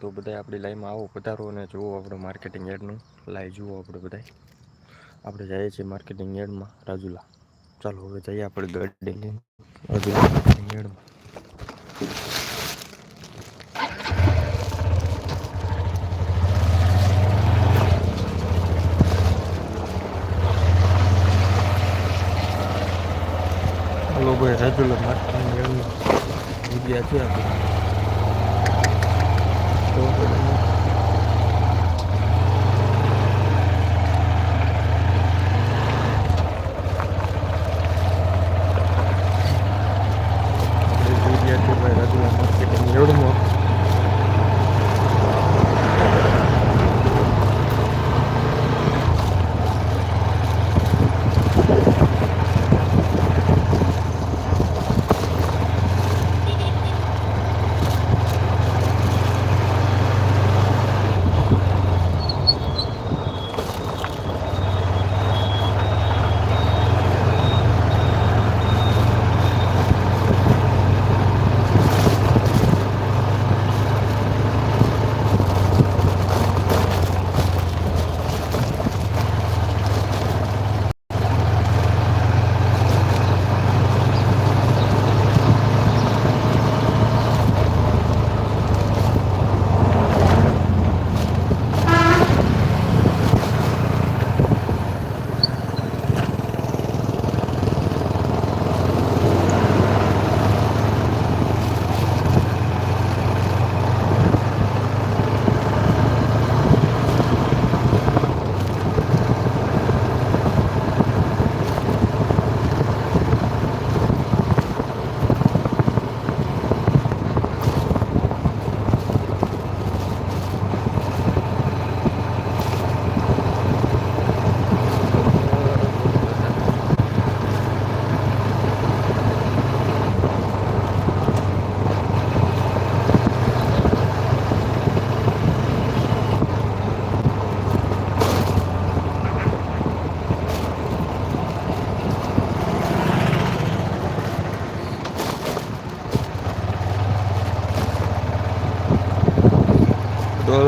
તો બધા આપણી લાઈનમાં આવો, પધારો અને જુઓ આપણે માર્કેટિંગ યાર્ડનું લાઈ જુઓ આપણે બધા આપણે જઈએ છીએ માર્કેટિંગ યાર્ડમાં રાજુલા. ચાલો, હવે જઈએ આપણે લઈને રાજુલા માર્કેટિંગ યાર્ડમાં ભાઈ, રાજુલા માર્કેટિંગ યાર્ડની જગ્યા છે આપણી તો આપણે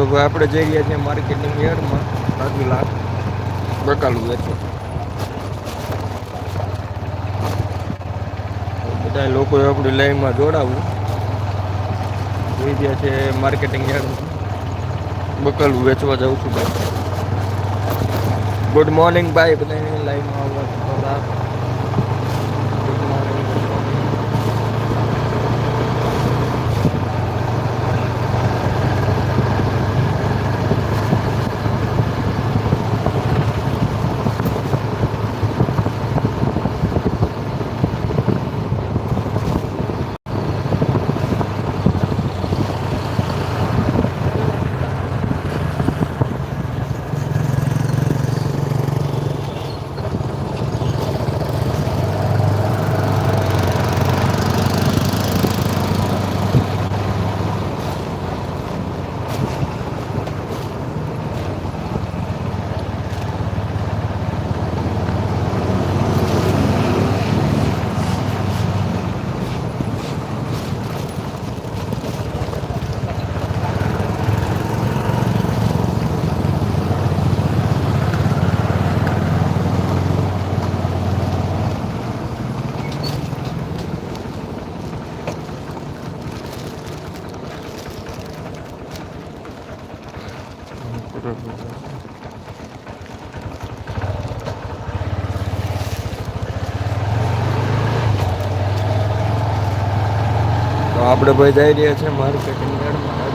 તો આપણે જઈ રહ્યા છીએ માર્કેટિંગ યાર્ડમાં. લાખ બકાલું વેચો. બધા લોકોએ આપણી લાઈનમાં જોડાવું. જોઈ રહ્યા છે માર્કેટિંગ યાર્ડ બકાલું વેચવા જાઉં છું. ગુડ મોર્નિંગ ભાઈ બધાને લાઈનમાં આવવા થોડા ગુડ મોર્નિંગ ગુડ મોર્નિંગ તો આપણે ભાઈ જઈ રહ્યા છે માર્કેટિંગ યાર્ડમાં.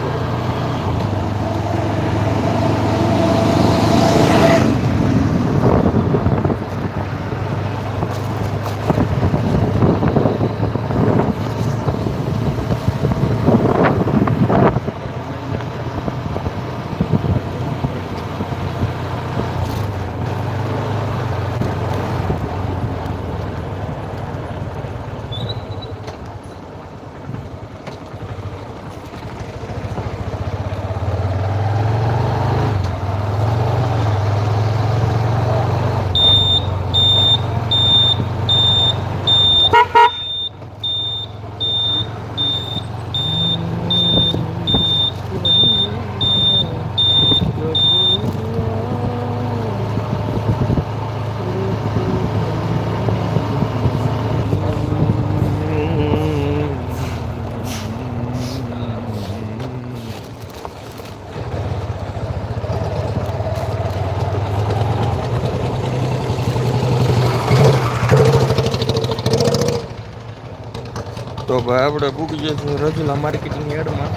ભાઈ આપણે પૂકી જઈશું રજુલા માર્કેટિંગ યાર્ડમાં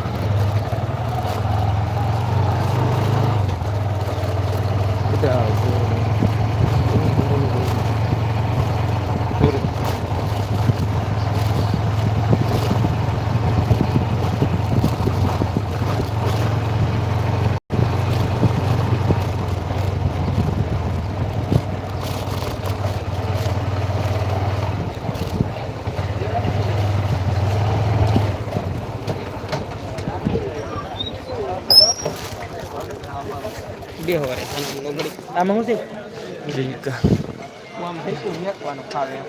બધા પૂરું. બે હવારે સાંજની નોકરી આમાં શું છે જીકા હું આમ ભેગું મેકવાનું ફાવે એમ.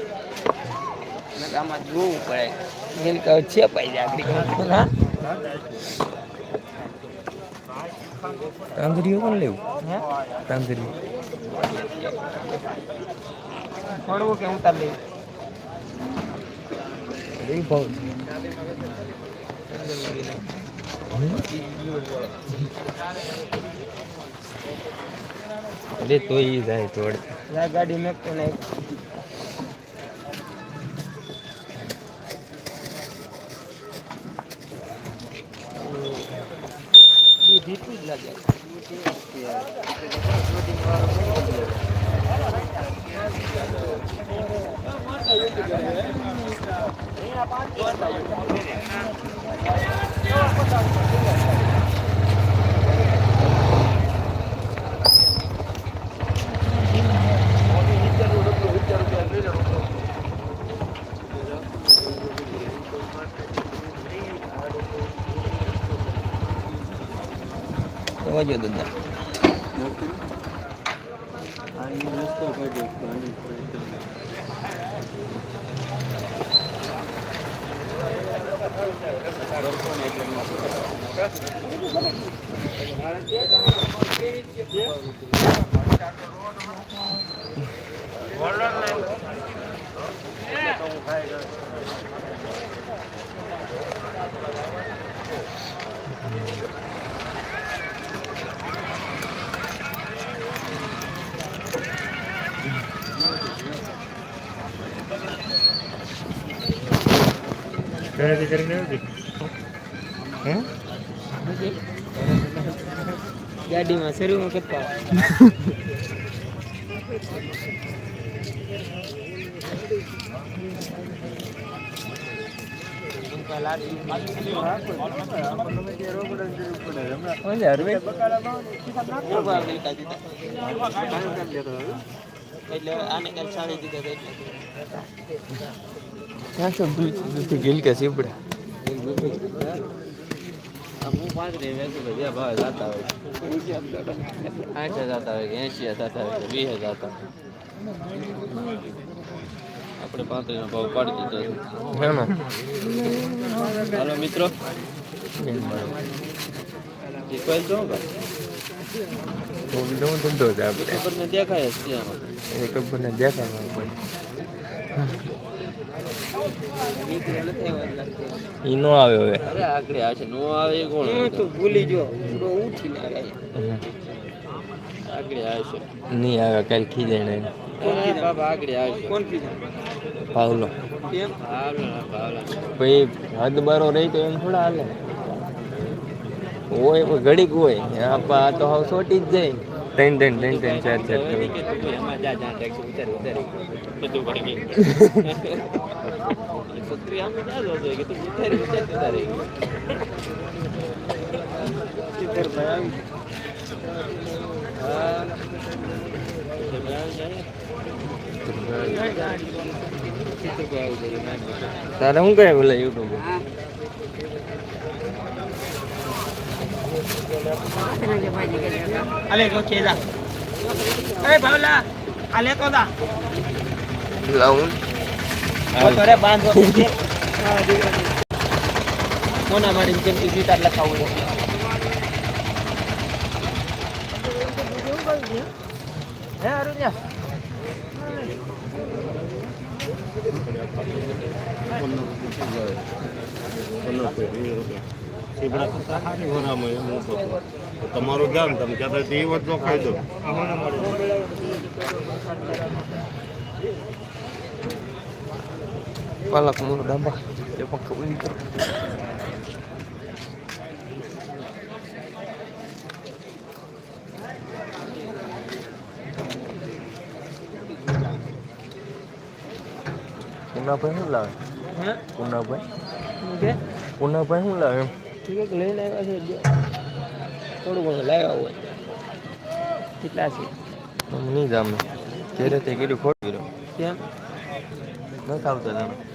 નકર આમાં જોવું પડે એને કહે છે પાઈ જાય આગળ હા તાંદરીઓ પણ લેવું હે તાંદરીઓ પડવું કે ઉતાર લેવું એ ભાવ અરે તો ઈ જાય તોડ લા ગાડી મેકતો ને દૂધ એટલું જ લાગે તો જો દાદા ગણતરી કરીને આવતી હે? ગાડીમાં શરૂમાં કરતા ઓલે હરવે એટલે આને કાલ સાડી દીધા હતા ક્યાં છો દૂધ ગીલ કે સીપડા હું પાંચ ને વેચું કે ભાવ જતા હોય. આઠ જતા હોય હજાર જતા હોય કે વીસ જતા હોય. આપણે પાંત્રીસ નો ભાવ પાડી દીધો હાલો મિત્રો. કોઈ જો તો ધંધો આપણે દેખાય છે આમાં. એ ખબર ને દેખાડવા પડે ઈ નો આવે હવે. અરે આગળ આવશે નો આવે કોણ હું તો ભૂલી ગયો. પૂરો ઉઠી ના રહી આગળ આવશે. નહીં આવે કાલ ખીજાય ને બાબા આગળ આવશે. કોણ પીધા પાવલો. પછી હદ બારો રહી તો એમ થોડા હાલે. હોય ઘડીક હોય. આપા આ તો હાવ સોટી જ જાય. ત્રણ ત્રણ ત્રણ ત્રણ ચાર ચાર તારે શું કહે કે તું એમાં જા જા ટેક્સ ઉતારી ઉતારી બધું પડી ગયું છોકરી આમ જા જો કે તું ઉતારી ઉતારી ઉતારી સિત્તેર ભાઈ આવી હા તારે શું કહે બોલે યુટ્યુબ અલે જો કેલા અરે ભાવલા તો દા લાવું તો રે બાંધો મોના મારી જેમ કે ગીતાર લખાવું છે હે અરુણ્યા તમારું જ્ઞાન તમે કહેતા એ વાત નો ખાઈ દો. પાલક મોરો ડાબા. એ પણ ખબર નહીં પુનાભાઈ શું લાવે? હે? પુનાભાઈ? શું ભાઈ શું લાવે એમ? ઠીક લઈને આવ્યા છે થોડું ઘણું લાવ્યા હોય. કેટલા છે? નહીં જામે ત્યારે તે કીધું ખોટ કર્યો કેમ? નથી આવતા તમે